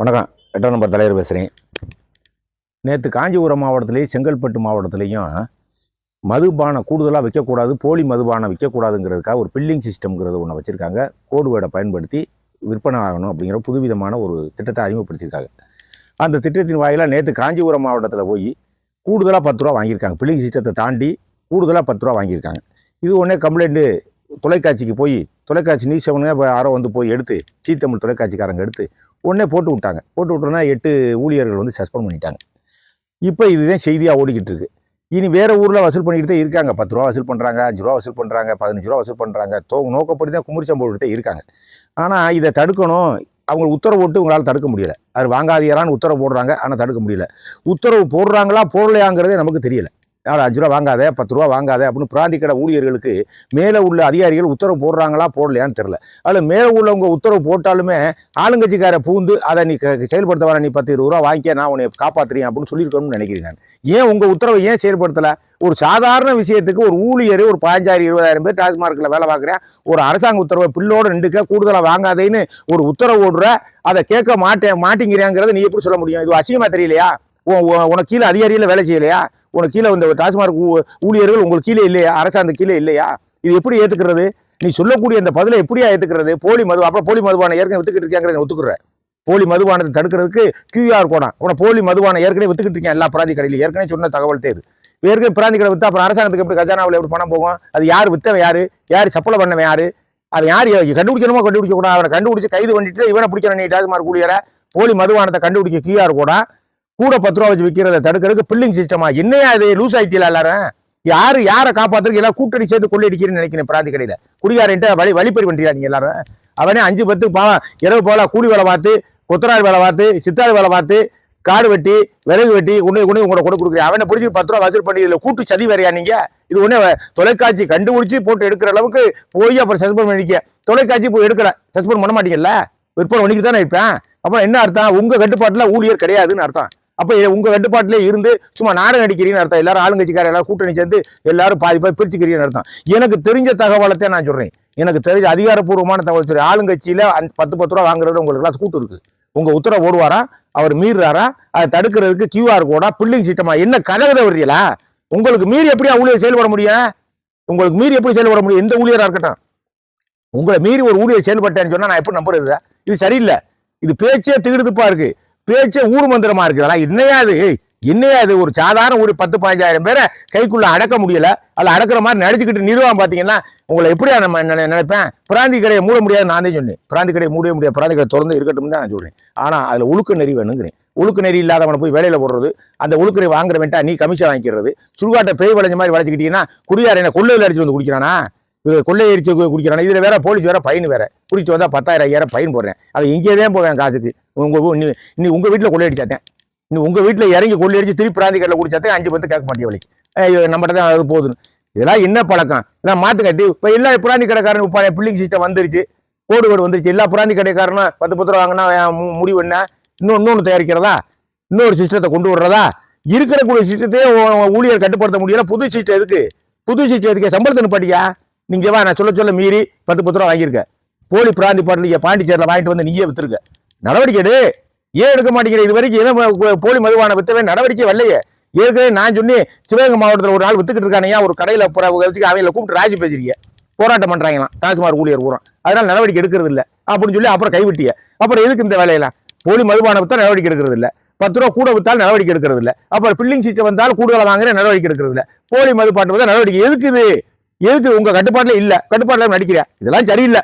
வணக்கம். எட்டாம் நம்பர் தலைவர் பேசுகிறேன் நேற்று காஞ்சிபுரம் மாவட்டத்திலையும் செங்கல்பட்டு மாவட்டத்திலையும் மதுபானம் கூடுதலாக விற்கக்கூடாது போலி மதுபானம் விற்கக்கூடாதுங்கிறதுக்காக ஒரு பில்லிங் சிஸ்டம்ங்கிறது ஒன்று வச்சுருக்காங்க. கோடு வேர்டை பயன்படுத்தி விற்பனை ஆகணும் அப்படிங்கிற புதுவிதமான ஒரு திட்டத்தை அறிமுகப்படுத்தியிருக்காங்க. அந்த திட்டத்தின் வாயிலாக நேற்று காஞ்சிபுரம் மாவட்டத்தில் போய் கூடுதலாக பத்து ரூபா வாங்கியிருக்காங்க. பில்லிங் சிஸ்டத்தை தாண்டி கூடுதலாக பத்து ரூபா வாங்கியிருக்காங்க. இது உடனே கம்ப்ளைண்ட்டு தொலைக்காட்சிக்கு போய் தொலைக்காட்சி நியூஸ் செவனுங்க இப்போ யாரோ வந்து போய் எடுத்து சீ தமிழ் தொலைக்காட்சிக்காரங்க எடுத்து உடனே போட்டு விட்டாங்க. போட்டு விட்டோன்னா எட்டு ஊழியர்கள் வந்து சஸ்பெண்ட் பண்ணிட்டாங்க. இப்போ இதுதான் செய்தியாக ஓடிக்கிட்டு இருக்கு. இனி வேறு ஊரில் வசூல் பண்ணிக்கிட்டு தான் இருக்காங்க. பத்து ரூபா வசூல் பண்ணுறாங்க அஞ்சு ரூபா வசூல் பண்ணுறாங்க பதினஞ்சு ரூபா வசூல் பண்ணுறாங்க தோ நோக்கப்படி தான் குமரிச்சம் போட்டுக்கிட்டே இருக்காங்க. ஆனால் இதை தடுக்கணும். அவங்க உத்தரவு போட்டு உங்களால் தடுக்க முடியல. அது வாங்காதீரான்னு உத்தரவு போடுறாங்க. ஆனால் தடுக்க முடியல. உத்தரவு போடுறாங்களா போடலையாங்கிறதே நமக்கு தெரியலை. யார் அஞ்சு ரூபா வாங்காத பத்து ரூபா வாங்காத அப்படின்னு பிராந்தி கடை ஊழியர்களுக்கு மேலே உள்ள அதிகாரிகள் உத்தரவு போடுறாங்களா போடலையான்னு தெரில அதில் மேலே உள்ளவங்க உத்தரவு போட்டாலுமே ஆளுங்கட்சிக்கார பூந்து அதை நீ க- செயல்படுத்த வர நீ பத்து இருபது ரூபா வாங்கிக்க நான் உன்னை காப்பாற்றுறேன் அப்படின்னு சொல்லியிருக்கணும்னு நினைக்கிறேன் நான். ஏன் உங்கள் உத்தரவை ஏன் செயல்படுத்தலை? ஒரு சாதாரண விஷயத்துக்கு ஒரு ஊழியர் ஒரு பாஞ்சாயிரம் இருபதாயிரம் பேர் டாஸ்மார்க்கில் வேலை பார்க்குறேன் ஒரு அரசாங்க உத்தரவை பில்லோடு ரெண்டுக்க கூடுதலாக வாங்காதேன்னு ஒரு உத்தரவு ஓடுற அதை கேட்க மாட்டேன் மாட்டேங்கிறேங்கிறத நீ எப்படி சொல்ல முடியும்? இது அசிங்கமாக தெரியலையா? உன் உனக்கு கீழே அதிகாரியில் வேலை செய்யலையா? உனக்கு கீழே இந்த டாஸ்மார்க் ஊழியர்கள் உங்களுக்கு கீழே இல்லையா? அரசாங்க கீழே இல்லையா? இது எப்படி ஏற்றுக்கிறது நீ சொல்லக்கூடிய அந்த பதிலை எப்படியா ஏற்றுக்கிறது போலி மது அப்புறம் போலி மதுவானை ஏற்கனவே வித்துக்கிட்டு இருக்காங்கிறத ஒத்துக்குறேன் போலி மதுவானத்தை தடுக்கிறதுக்கு கியூஆர் கோடா உன போலி மதுவானை ஏற்கனவே வித்துக்கிட்டு இருக்கேன் எல்லா பிராந்தி கடையில் ஏற்கனவே சொன்ன தகவல் தேது ஏற்கனவே பிராந்தி கடை வித்தா அப்புறம் அரசாங்கத்துக்கு எப்படி கஜானாவில் எப்படி பணம் போகும்? அது யார் வித்தவன் யாரு? யார் சப்ளை பண்ணவன் யாரு? அதை யார் கண்டுபிடிக்கணுமோ கண்டுபிடிக்க கூடாது அவனை கண்டுபிடிச்சு கைது பண்ணிட்டு இவனை பிடிக்கணும் நீ டாஸ்மார்க் ஊழியரை. போலி மதுவானத்தை கண்டுபிடிக்க கியூஆர் கோடா கூட பத்து ரூபா வச்சு விற்கிறத தடுக்கிறதுக்கு பில்லிங் சிஸ்டமா என்னையா இது? லூஸ் ஆயிட்டில எல்லாரும்? யாரு யாரை காப்பாத்துறதுக்கு எல்லாம் கூட்டணி சேர்த்து கொள்ளையடிக்கிறேன்னு நினைக்கிறேன் பிராந்தி கடையில. குடிகாரன்ட்ட வழி வழிப்பறி பண்றியா நீங்க எல்லாரும்? அவனே அஞ்சு பத்து பாவம் இரவு போல கூலி வேலை பார்த்து கொத்தனார் வேலை பார்த்து சித்தாள் வேலை பார்த்து காடு வெட்டி விறகு வெட்டி கொண்டு கொண்டு உங்களை கொண்டு கொடுக்குறேன் அவனை பிடிச்சி பத்து ரூபா வசூல் பண்ணி இதில் கூட்டு சதி வரையா நீங்க? இது ஒன்றே தொலைக்காட்சி கண்டுபிடிச்சி போட்டு எடுக்கிற அளவுக்கு போய் அப்புறம் சஸ்பெண்ட் பண்ணிக்க தொலைக்காட்சி போய் எடுக்கிற சஸ்பெண்ட் பண்ண மாட்டீங்கல்ல? விற்பனை பண்ணிக்கிட்டு தானே இருப்பேன். அப்புறம் என்ன அர்த்தம்? உங்க கட்டுப்பாட்டில் ஊழியர் கிடையாதுன்னு அர்த்தம். அப்போ உங்கள் கட்டுப்பாட்டிலே இருந்து சும்மா நாடகம் அடிக்கிறீங்கன்னு அர்த்தம். எல்லாரும் ஆளுங்கட்சிக்காரர் எல்லாரும் கூட்டணி சேர்ந்து எல்லாரும் பாதி பாதி பிரிச்சுக்கிறீங்கன்னு அர்த்தம். எனக்கு தெரிஞ்ச தகவலத்தை நான் சொல்கிறேன் எனக்கு தெரிஞ்ச அதிகாரப்பூர்வமான தகவல் சொல்றேன். ஆளுங்கட்சியில் அந்த பத்து பத்து ரூபா வாங்குறது உங்களுக்கு எல்லாம் கூட்டு இருக்கு. உங்கள் உத்தரவு ஓடுவாரா அவர் மீறுறாரா? அதை தடுக்கிறதுக்கு கியூஆர் கோடா பில்லிங் சீட்டமா என்ன கதகதை வர்றீங்களா? உங்களுக்கு மீறி எப்படி ஊழியர் செயல்பட முடியும்? உங்களுக்கு மீறி எப்படி செயல்பட முடியும்? எந்த ஊழியராக இருக்கட்டும். உங்களை மீறி ஒரு ஊழியர் செயல்பட்டேன்னு சொன்னால் நான் எப்படி நம்புறது? இது சரியில்லை. இது பேச்சே திகிடுதுப்பா இருக்குது பேச்சே ஊர் மந்திரமா இருக்குது. அதெல்லாம் என்னையா இது என்னையா ஒரு சாதாரண ஒரு பத்து பதினஞ்சாயிரம் பேரை கைக்குள்ள அடக்க முடியல. அதில் அடக்கிற மாதிரி நடிச்சுக்கிட்டு நிதுவான் பார்த்தீங்கன்னா உங்களை எப்படியா நம்ம நினைப்பேன்? பிராந்தி கடையை மூட முடியாது நான் தான் சொன்னேன். பிராந்தி கடையை மூடவே முடியாது பிராந்தி கடை திறந்து இருக்கட்டும் தான் நான் சொல்கிறேன் ஆனால் அதில் ஒழுக்க நெறி வேணுங்கிறேன். ஒழுக்க நெறி இல்லாதவனை போய் வேலையில் போடுறது அந்த ஒழுக்கரை வாங்குற நீ கமிஷன் வாங்கிக்கிறது சுடுகாட்டை பேய் வளைஞ்ச மாதிரி வளைச்சிக்கிட்டீங்கன்னா குடியார என்ன கொள்ளையில் அடிச்சு வந்து குடிக்கிறானா? இது கொள்ளையடிச்சு குடிக்கிறானே? இதில் வேற போலீஸ் வேற ஃபைன் வேற. குடிச்சு வந்தால் பத்தாயிரம் ஐயாயிரம் ஃபைன் போடுறேன். அது இங்கே தான் போவேன் காசுக்கு. உங்கள் ஊ- நீ வீட்டில் கொள்ளையடிச்சாத்தேன். நீ உங்கள் வீட்டில் இறங்கி கொள்ளையடிச்சு திருப்பி பிராந்தி கடையில் குடிச்சாத்தேன் அஞ்சு பத்து கேட்க மாட்டேன் வழிக்கு நம்மகிட்ட தான் அது போதுன்னு இதெல்லாம் என்ன பழக்கம்? இதெல்லாம் மாற்று கட்டி. இப்போ எல்லா பிராந்தி கடைக்காரன் இப்போ பில்லிங் சிஸ்டம் வந்துருச்சு. கோடு கோடு வந்துருச்சு. எல்லா பிராந்தி கடைக்காரனும் பத்து பத்து ரூபா வாங்கினா முடிவு என்ன? இன்னும் இன்னொன்று தயாரிக்கிறதா? இன்னொரு சிஸ்டத்தை கொண்டு வர்றதா? இருக்கிற கூடிய சிஸ்டத்தையே ஊழியர் கட்டுப்படுத்த முடியல. புது சிஸ்டம் எதுக்கு? புது சிஸ்டம் எதுக்கு? சம்பளத்தை நிப்பாட்டியா? நீங்கள் வா நான் சொல்ல சொல்ல மீறி பத்து பத்து ரூபா வாங்கியிருக்க. போலி பிராந்தி பாட்டில் நீங்க பாண்டிச்சேரியில் வாங்கிட்டு வந்து நீயே வித்துருக்க. நடவடிக்கை எடு. ஏன் எடுக்க மாட்டேங்கிற? இது வரைக்கும் எதுவும் போலி மதுவான வித்தவே நடவடிக்கை வரலையே. ஏற்கனவே நான் சொன்னி சிவகங்கை மாவட்டத்தில் ஒரு நாள் வித்துக்கிட்டு இருக்கானையா ஒரு கடையில் வச்சு அவங்கள கூப்பிட்டு ராஜி பேசிருக்கீங்க போராட்டம் பண்ணுறாங்களாம் டாஸ்மாக் ஊழியர் பூரா. அதனால் நடவடிக்கை எடுக்கிறது இல்லை. அப்படின்னு சொல்லி அப்புறம் கைவிட்டிய. அப்புறம் எதுக்கு இந்த வேலையெல்லாம்? போலி மதுபான வித்தா நடவடிக்கை எடுக்கிறது இல்லை. பத்து ரூபா கூட வித்தாலும் நடவடிக்கை எடுக்கிறது இல்லை. அப்புறம் பில்லிங் சீட்டை வந்தாலும் கூடுதலாக வாங்குற நடவடிக்கை எடுக்கிறது இல்லை. போலி மதுபாட்டு வந்தா நடவடிக்கை எதுக்குது எதுக்கு உங்க கட்டுப்பாட்டில் இல்லை? கட்டுப்பாட்டில் நடிக்கிற இதெல்லாம் சரியில்லை.